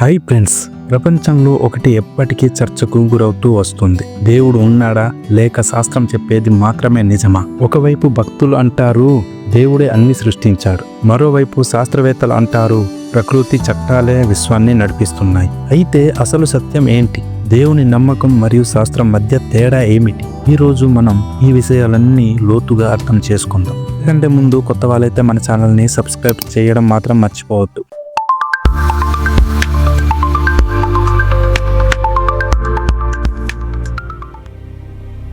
Hi friends ప్రపంచంలో ఒకటి ఎప్పటికీ చర్చకు గురవుతూ వస్తుంది. దేవుడు ఉన్నాడా? లేక శాస్త్రం చెప్పేది మాత్రమే నిజమా? ఒకవైపు భక్తులు అంటారు దేవుడే అన్ని సృష్టించాడు. మరోవైపు శాస్త్రవేత్తలు అంటారు ప్రకృతి చట్టాలే విశ్వాన్ని నడిపిస్తున్నాయి. అయితే అసలు సత్యం ఏంటి? దేవుని నమ్మకం మరియు శాస్త్రం మధ్య తేడా ఏమిటి? ఈ రోజు మనం ఈ విషయాలన్నీ లోతుగా అర్థం చేసుకుందాం. ఎందుకంటే ముందు కొత్త వాళ్ళైతే మన ఛానల్ని సబ్స్క్రైబ్ చేయడం మాత్రం మర్చిపోవద్దు.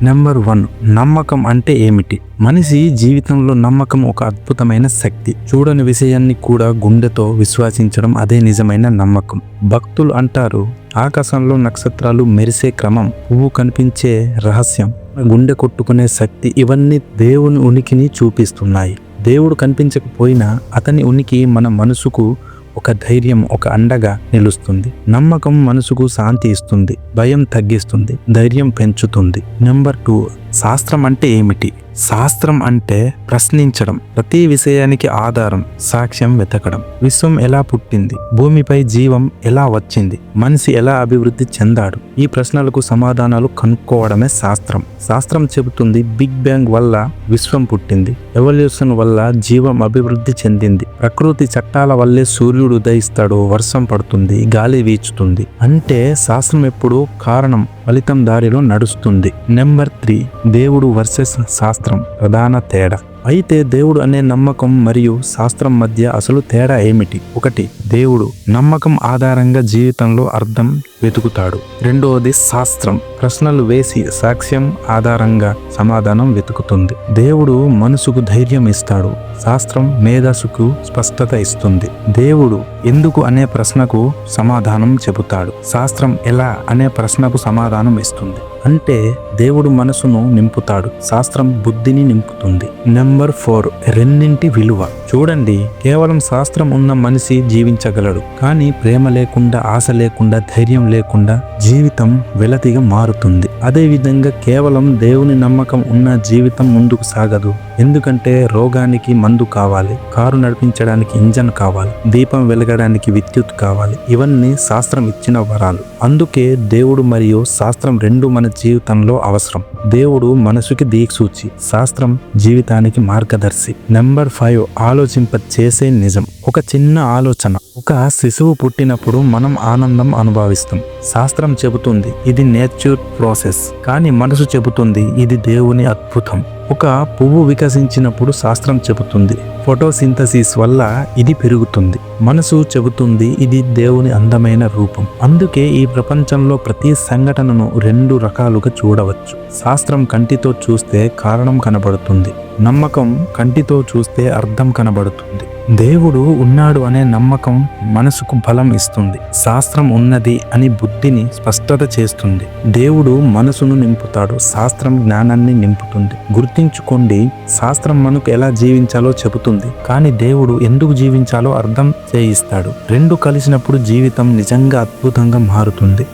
నెంబర్ వన్ నమ్మకం అంటే ఏమిటి? మనిషి జీవితంలో నమ్మకం ఒక అద్భుతమైన శక్తి. చూడని విషయాన్ని కూడా గుండెతో విశ్వసించడం అదే నిజమైన నమ్మకం. భక్తులు అంటారు ఆకాశంలో నక్షత్రాలు మెరిసే క్రమం పువ్వు కనిపించే రహస్యం గుండె కొట్టుకునే శక్తి ఇవన్నీ దేవుని ఉనికిని చూపిస్తున్నాయి. దేవుడు కనిపించకపోయినా అతని ఉనికి మన మనసుకు ఒక ధైర్యం ఒక అండగా నిలుస్తుంది. నమ్మకం మనసుకు శాంతి ఇస్తుంది. భయం తగ్గిస్తుంది. ధైర్యం పెంచుతుంది. నెంబర్ టూ శాస్త్రం అంటే ఏమిటి? శాస్త్రం అంటే ప్రశ్నించడం ప్రతి విషయానికి ఆధారం సాక్ష్యం వెతకడం. విశ్వం ఎలా పుట్టింది? భూమిపై జీవం ఎలా వచ్చింది? మనిషి ఎలా అభివృద్ధి చెందాడు? ఈ ప్రశ్నలకు సమాధానాలు కనుక్కోవడమే శాస్త్రం. శాస్త్రం చెబుతుంది బిగ్ బ్యాంగ్ వల్ల విశ్వం పుట్టింది. ఎవల్యూషన్ వల్ల జీవం అభివృద్ధి చెందింది. ప్రకృతి చట్టాల వల్లే సూర్యుడు ఉదయిస్తాడు వర్షం పడుతుంది గాలి వీచుతుంది. అంటే శాస్త్రం ఎప్పుడు కారణం ఫలితం దారిలో నడుస్తుంది. నెంబర్ త్రీ దేవుడు వర్సెస్ శాస్త్రం ప్రధాన తేడా. అయితే దేవుడు అనే నమ్మకం మరియు శాస్త్రం మధ్య అసలు తేడా ఏమిటి? ఒకటి దేవుడు నమ్మకం ఆధారంగా జీవితంలో అర్థం వెతుకుతాడు. రెండవది శాస్త్రం ప్రశ్నలు వేసి సాక్ష్యం ఆధారంగా సమాధానం వెతుకుతుంది. దేవుడు మనసుకు ధైర్యం ఇస్తాడు. శాస్త్రం మేధస్సుకు స్పష్టత ఇస్తుంది. దేవుడు ఎందుకు అనే ప్రశ్నకు సమాధానం చెబుతాడు. శాస్త్రం ఎలా అనే ప్రశ్నకు సమాధానం ఇస్తుంది. అంటే దేవుడు మనసును నింపుతాడు. శాస్త్రం బుద్ధిని నింపుతుంది. నెంబర్ ఫోర్ రెండింటి విలువ. చూడండి కేవలం శాస్త్రం ఉన్న మనిషి జీవించగలడు. కానీ ప్రేమ లేకుండా ఆశ లేకుండా ధైర్యం లేకుండా జీవితం వెలతిగా మారుతుంది. అదేవిధంగా కేవలం దేవుని నమ్మకం ఉన్న జీవితం ముందుకు సాగదు. ఎందుకంటే రోగానికి మందు కావాలి కారు నడిపించడానికి ఇంజన్ కావాలి దీపం వెలగడానికి విద్యుత్ కావాలి ఇవన్నీ శాస్త్రం ఇచ్చిన వరాలు. అందుకే దేవుడు మరియు శాస్త్రం రెండు మన జీవితంలో అవసరం. దేవుడు మనసుకి దీక్షూచి శాస్త్రం జీవితానికి జీవితానికి మార్గదర్శి. నెంబర్ ఫైవ్ ఆలోచింప చేసే నిజం. ఒక చిన్న ఆలోచన ఒక శిశువు పుట్టినప్పుడు మనం ఆనందం అనుభవిస్తాం. శాస్త్రం చెబుతుంది ఇది నేచర్ ప్రాసెస్. కానీ మనసు చెబుతుంది ఇది దేవుని అద్భుతం. ఒక పువ్వు వికసించినప్పుడు శాస్త్రం చెబుతుంది ఫోటోసింథసిస్ వల్ల ఇది పెరుగుతుంది. మనసు చెబుతుంది ఇది దేవుని అందమైన రూపం. అందుకే ఈ ప్రపంచంలో ప్రతి సంఘటనను రెండు రకాలుగా చూడవచ్చు. శాస్త్రం కంటితో చూస్తే కారణం కనబడుతుంది నమ్మకం కంటితో చూస్తే అర్థం కనబడుతుంది. దేవుడు ఉన్నాడు అనే నమ్మకం మనసుకు బలం ఇస్తుంది. శాస్త్రం ఉన్నది అని బుద్ధిని స్పష్టత చేస్తుంది. దేవుడు మనసును నింపుతాడు శాస్త్రం జ్ఞానాన్ని నింపుతుంది. గుర్తించుకోండి శాస్త్రం మనకు ఎలా జీవించాలో చెబుతుంది. కానీ దేవుడు ఎందుకు జీవించాలో అర్థం చేయిస్తాడు. రెండు కలిసినప్పుడు జీవితం నిజంగా అద్భుతంగా మారుతుంది.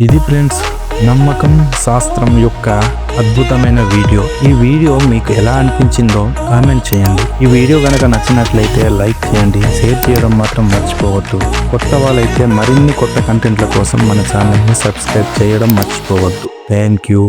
ఇది ఫ్రెండ్స్ నమ్మకం శాస్త్రం యొక్క అద్భుతమైన వీడియో. ఈ వీడియో మీకు ఎలా అనిపించిందో కామెంట్ చేయండి. ఈ వీడియో కనుక నచ్చినట్లయితే లైక్ చేయండి. షేర్ చేయడం మాత్రం మర్చిపోవద్దు. కొత్త వాళ్ళైతే మరిన్ని కొత్త కంటెంట్ల కోసం మన ఛానల్ని సబ్స్క్రైబ్ చేయడం మర్చిపోవద్దు. Thank you